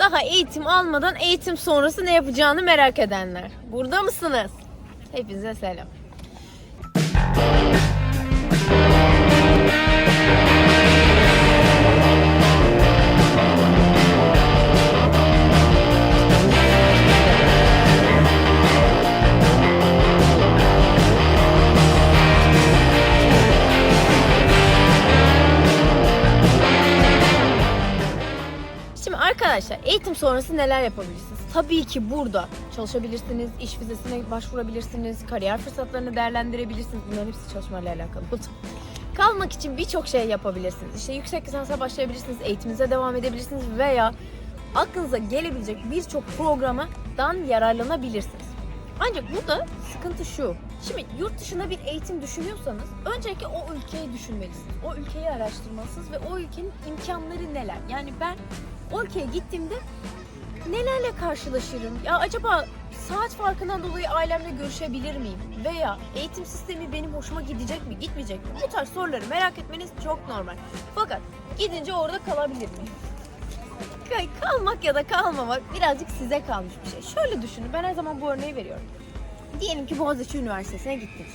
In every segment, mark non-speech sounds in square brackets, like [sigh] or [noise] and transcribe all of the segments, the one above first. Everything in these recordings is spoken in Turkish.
Daha eğitim almadan eğitim sonrası ne yapacağını merak edenler. Burada mısınız? Hepinize selam. Arkadaşlar eğitim sonrası neler yapabilirsiniz? Tabii ki burada çalışabilirsiniz, iş vizesine başvurabilirsiniz, kariyer fırsatlarını değerlendirebilirsiniz. Bunların hepsi çalışmayla alakalı. [laughs] Kalmak için birçok şey yapabilirsiniz. İşte yüksek lisansa başlayabilirsiniz, eğitiminize devam edebilirsiniz veya aklınıza gelebilecek birçok programadan yararlanabilirsiniz. Ancak burada sıkıntı şu. Şimdi yurt dışında bir eğitim düşünüyorsanız öncelikle o ülkeyi düşünmelisiniz. O ülkeyi araştırmalısınız ve o ülkenin imkanları neler? Yani ben ülkeye gittiğimde nelerle karşılaşırım? Ya acaba saat farkından dolayı ailemle görüşebilir miyim? Veya eğitim sistemi benim hoşuma gidecek mi, gitmeyecek mi? Bu tarz soruları merak etmeniz çok normal. Fakat gidince orada kalabilir miyim? Kal- Kalmak ya da kalmamak birazcık size kalmış bir şey. Şöyle düşünün, ben her zaman bu örneği veriyorum. Diyelim ki Boğaziçi Üniversitesi'ne gittiniz.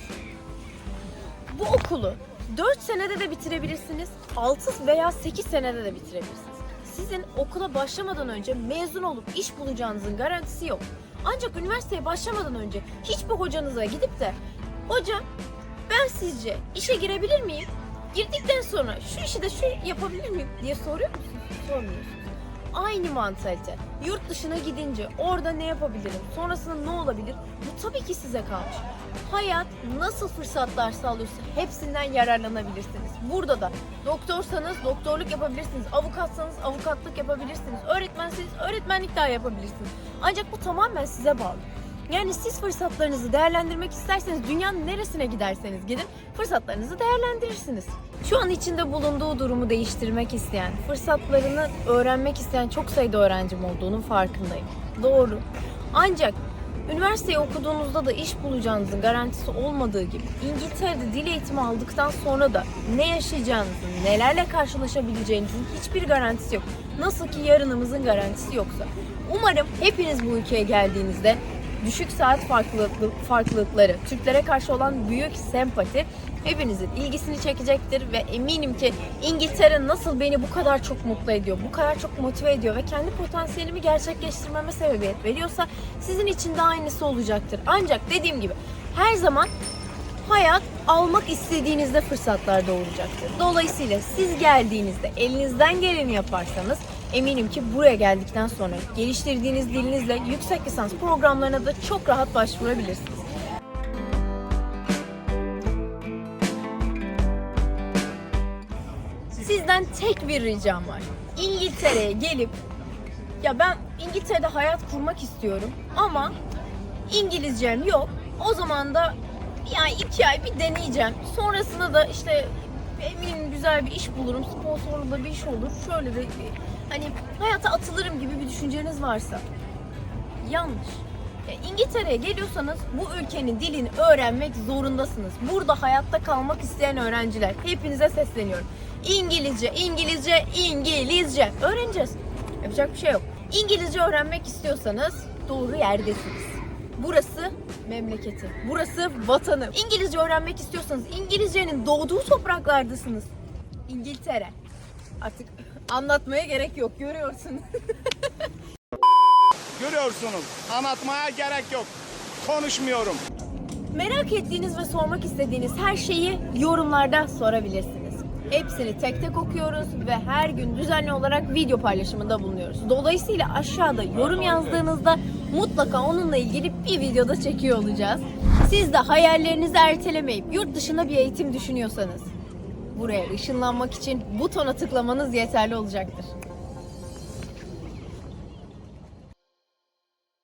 Bu okulu 4 senede de bitirebilirsiniz, 6 veya 8 senede de bitirebilirsiniz. Sizin okula başlamadan önce mezun olup iş bulacağınızın garantisi yok. Ancak üniversiteye başlamadan önce hiçbir hocanıza gidip de hocam ben sizce işe girebilir miyim? Girdikten sonra şu işi de şu yapabilir miyim diye soruyor musunuz? Sormuyorsunuz. Aynı mantalite. Yurt dışına gidince orada ne yapabilirim? Sonrasında ne olabilir? Bu tabii ki size kalmış. Hayat nasıl fırsatlar sağlıyorsa hepsinden yararlanabilirsiniz. Burada da doktorsanız doktorluk yapabilirsiniz. Avukatsanız avukatlık yapabilirsiniz. Öğretmenseniz öğretmenlik daha yapabilirsiniz. Ancak bu tamamen size bağlı. Yani siz fırsatlarınızı değerlendirmek isterseniz dünyanın neresine giderseniz gidin fırsatlarınızı değerlendirirsiniz. Şu an içinde bulunduğu durumu değiştirmek isteyen, fırsatlarını öğrenmek isteyen çok sayıda öğrencim olduğunun farkındayım. Doğru. Ancak üniversiteyi okuduğunuzda da iş bulacağınızın garantisi olmadığı gibi İngiltere'de dil eğitimi aldıktan sonra da ne yaşayacağınızın, nelerle karşılaşabileceğinizin hiçbir garantisi yok. Nasıl ki yarınımızın garantisi yoksa. Umarım hepiniz bu ülkeye geldiğinizde düşük saat farklılıklı, farklılıkları, Türklere karşı olan büyük sempati hepinizin ilgisini çekecektir ve eminim ki İngiltere nasıl beni bu kadar çok mutlu ediyor, bu kadar çok motive ediyor ve kendi potansiyelimi gerçekleştirmeme sebebiyet veriyorsa sizin için de aynısı olacaktır. Ancak dediğim gibi her zaman hayat almak istediğinizde fırsatlar doğuracaktır. Dolayısıyla siz geldiğinizde elinizden geleni yaparsanız eminim ki buraya geldikten sonra geliştirdiğiniz dilinizle yüksek lisans programlarına da çok rahat başvurabilirsiniz. Sizden tek bir ricam var. İngiltere'ye gelip ya ben İngiltere'de hayat kurmak istiyorum ama İngilizcem yok. O zaman da yani iki ay bir deneyeceğim. Sonrasında da işte güzel bir iş bulurum. Sponsorlu bir iş olur. Şöyle de hani hayata atılırım gibi bir düşünceniz varsa yanlış. Ya İngiltere'ye geliyorsanız bu ülkenin dilini öğrenmek zorundasınız. Burada hayatta kalmak isteyen öğrenciler hepinize sesleniyorum. İngilizce, İngilizce, İngilizce öğreneceğiz. Yapacak bir şey yok. İngilizce öğrenmek istiyorsanız doğru yerdesiniz. Burası memleketi. Burası vatanı. İngilizce öğrenmek istiyorsanız İngilizcenin doğduğu topraklardasınız. İngiltere. Artık [laughs] anlatmaya gerek yok. Görüyorsunuz. [laughs] Görüyorsunuz. Anlatmaya gerek yok. Konuşmuyorum. Merak ettiğiniz ve sormak istediğiniz her şeyi yorumlarda sorabilirsiniz. Hepsini tek tek okuyoruz ve her gün düzenli olarak video paylaşımında bulunuyoruz. Dolayısıyla aşağıda yorum yazdığınızda mutlaka onunla ilgili bir videoda çekiyor olacağız. Siz de hayallerinizi ertelemeyip yurt dışında bir eğitim düşünüyorsanız buraya ışınlanmak için butona tıklamanız yeterli olacaktır.